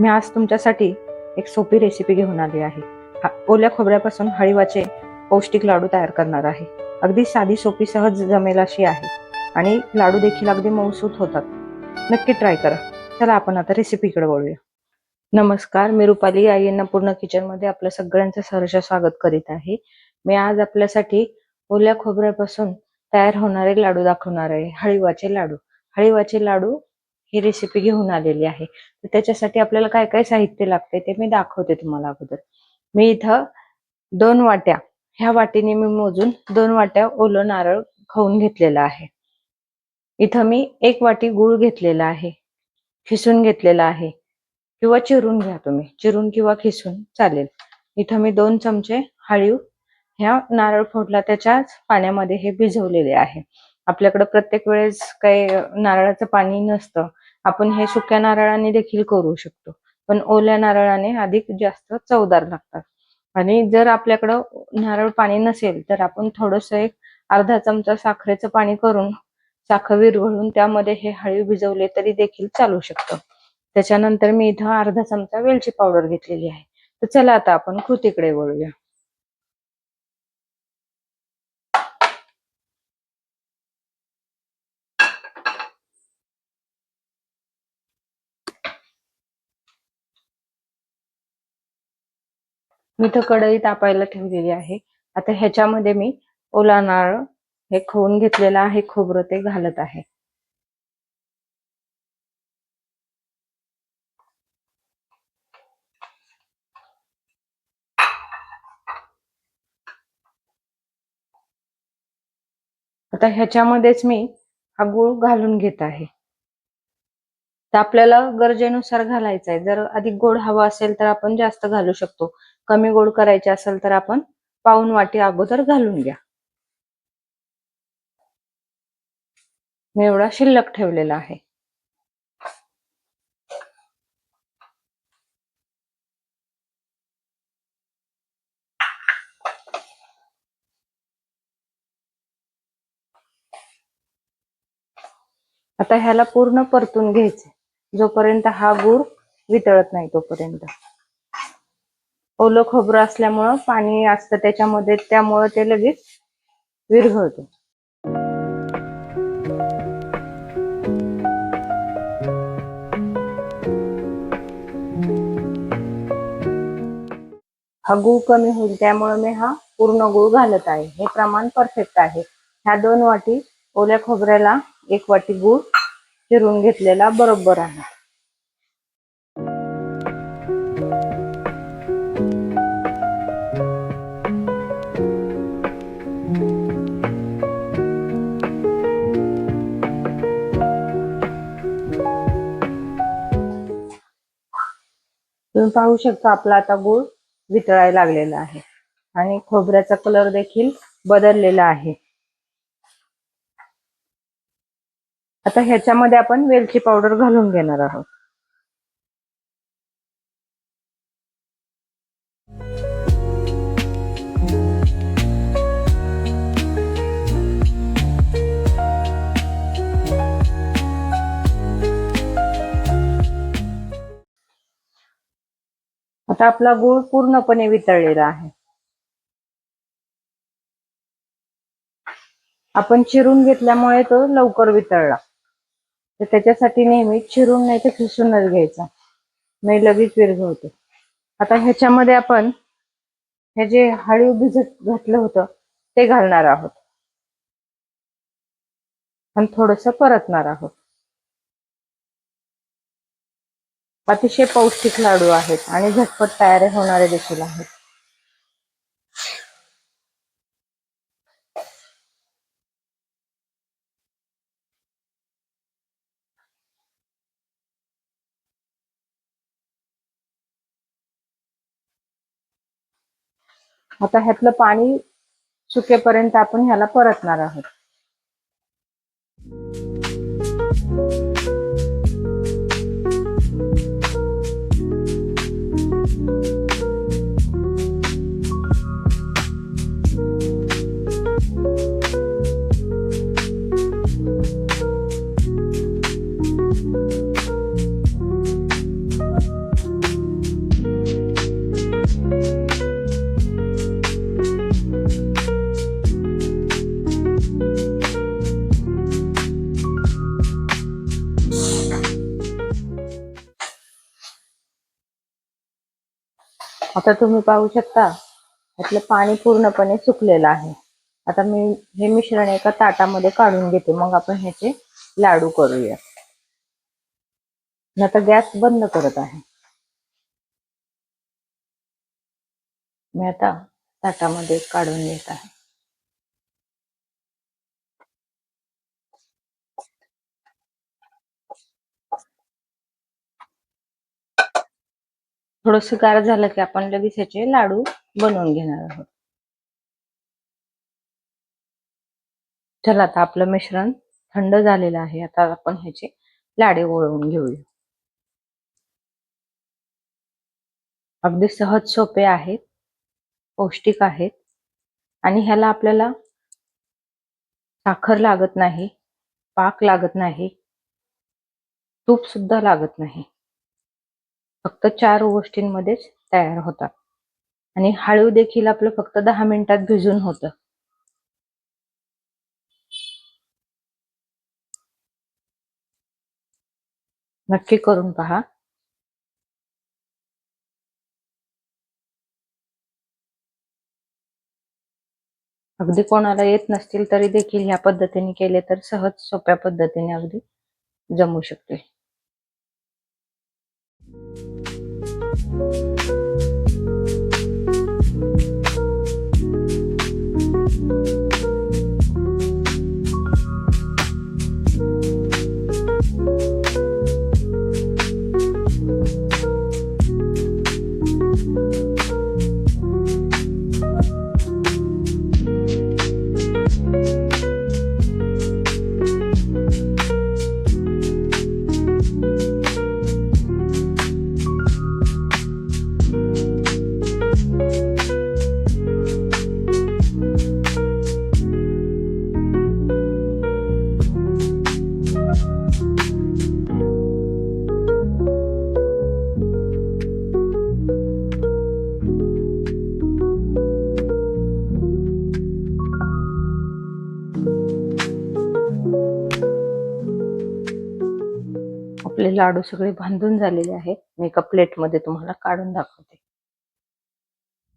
मी आज तुमच्यासाठी एक सोपी रेसिपी घेऊन आली आहे. हा- ओल्या खोबऱ्यापासून हळीवाचे पौष्टिक लाडू तयार करणार आहे. अगदी साधी सोपी सहज जमेल अशी आहे. आणि लाडू देखील अगदी मौसूत होतात. नक्की ट्राय करा. चला आपण आता रेसिपीकडे वळूया. नमस्कार मी रुपाली आई अन्नपूर्ण किचनमध्ये आपल्या सगळ्यांचं सहर्ष स्वागत करीत आहे. मी आज आपल्यासाठी ओल्या खोबऱ्यापासून तयार होणारे लाडू दाखवणार आहे. हळीवाचे लाडू. हळीवाचे लाडू ही रेसिपी घेऊन आलेली आहे. तर त्याच्यासाठी आपल्याला काय काय साहित्य लागते ते मी दाखवते तुम्हाला अगोदर. मी इथं दोन वाट्या ह्या वाटीने मी मोजून दोन वाट्या ओलं नारळ खाऊन घेतलेला आहे. इथं मी एक वाटी गूळ घेतलेला आहे. खिसून घेतलेला आहे. किंवा चिरून घ्या तुम्ही. चिरून किंवा खिसून चालेल. इथं मी दोन चमचे हळीव ह्या नारळ फोडला त्याच्याच पाण्यामध्ये हे भिजवलेले आहे. आपल्याकडे प्रत्येक वेळेस काही नारळाचं पाणी नसतं. आपण हे सुक्या नारळाने देखील करू शकतो. पण ओल्या नारळाने अधिक जास्त चवदार लागतात. आणि जर आपल्याकडं नारळ पाणी नसेल तर आपण थोडस एक अर्धा चमचा साखरेचं पाणी करून साखर विरघळून त्यामध्ये हे हळी भिजवले तरी देखील चालू शकतं. त्याच्यानंतर मी इथं अर्धा चमचा वेलची पावडर घेतलेली आहे. तर चला आता आपण कृतीकडे वळूया. मी कढई तापायला ठेवलेली आहे. आता ह्याच्यामध्ये मी ओला नारळ हे खोवून घेतलेलं आहे. खोबरं ते घालत आहे. आता ह्याच्यामध्येच मी हा गुळ घालून घेत आहे. तर आपल्याला गरजेनुसार घालायचा आहे जर अधिक गोड हवा असेल तर आपण जास्त घालू शकतो. कमी गोड करायचे असेल तर आपण पाऊन वाटी अगोदर घालून घ्या. मी एवढा शिल्लक ठेवलेला आहे. आता ह्याला पूर्ण परतून घ्यायचे. जोपर्यंत हा गूळ वितळत नाही तोपर्यंत. ओलं खोबरं असल्यामुळं पाणी असतं त्याच्यामध्ये त्यामुळं ते लगेच विरघळतं. हा गूळ कमी होईल त्यामुळे मी हा पूर्ण गूळ घालत आहे. हे प्रमाण परफेक्ट आहे. ह्या दोन वाटी ओल्या खोबऱ्याला एक वाटी गूळ चिरून घेतलेला बरोबर आहे. आपण पाहू शकतो आपला आता गूळ वितळायला लागलेला आहे. आणि खोबऱ्याचा कलर देखील बदललेला आहे. आता ह्याच्यामध्ये आपण वेलची पावडर घालून घेणार आहोत. आता आपला गूळ पूर्णपणे वितळलेला आहे. आपण चिरून घेतल्यामुळे तो लवकर वितळला. तर त्याच्यासाठी नेहमी चिरून नाही तर खिसूनच घ्यायचा. नाही लगेच विरघळतो. आता ह्याच्यामध्ये आपण हे जे हळीव भिजत घातलं होतं ते घालणार आहोत. आणि थोडस परतणार आहोत. अतिशय पौष्टिक लाडू आहेत आणि झटपट तयार होणारे देखील आहेत. आता ह्यातलं पाणी सुकेपर्यंत आपण ह्याला परतणार आहोत. आता तुम्ही पाहू शकता यातलं पाणी पूर्णपणे सुकलेलं आहे. आता मी हे मिश्रण एका ताटामध्ये काढून घेते. मग आपण ह्याचे लाडू करूया मी आता गॅस बंद करत आहे. मी आता ताटामध्ये काढून घेत आहे. थोडस गार झालं की आपण लगेच ह्याचे लाडू बनवून घेणार आहोत. चला आता आपलं मिश्रण थंड झालेलं आहे. आता आपण ह्याचे लाडे वळवून घेऊया. अगदी सहज सोपे आहेत पौष्टिक आहेत आणि ह्याला आपल्याला साखर लागत नाही पाक लागत नाही तूप सुद्धा लागत नाही. फक्त चार गोष्टींमध्येच तयार होतात. आणि हळू देखील आपलं फक्त दहा मिनिटात भिजून होतं. नक्की करून पहा. अगदी कोणाला येत नसतील तरी देखील ह्या पद्धतीने केले तर सहज सोप्या पद्धतीने अगदी जमू शकते. आपले लाडू सगळे बांधून झालेले आहेत. मी एका प्लेटमध्ये तुम्हाला काढून दाखवते.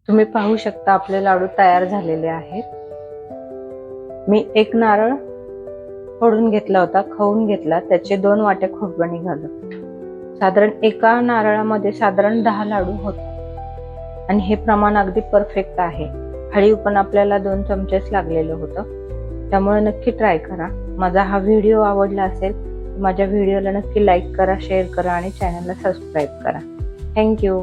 तुम्ही पाहू शकता आपले लाडू तयार झालेले आहेत. मी एक नारळ फोडून घेतला होता खाऊन घेतला. त्याचे दोन वाटे खोबणी निघालं साधारण एका नारळामध्ये साधारण दहा लाडू होतात. आणि हे प्रमाण अगदी परफेक्ट आहे. हळीव पण आपल्याला दोन चमचेच लागलेलं होतं. त्यामुळे नक्की ट्राय करा. माझा हा व्हिडिओ आवडला असेल माझ्या व्हिडिओला नक्की लाईक करा शेअर करा आणि चॅनलला सबस्क्राईब करा. थँक्यू.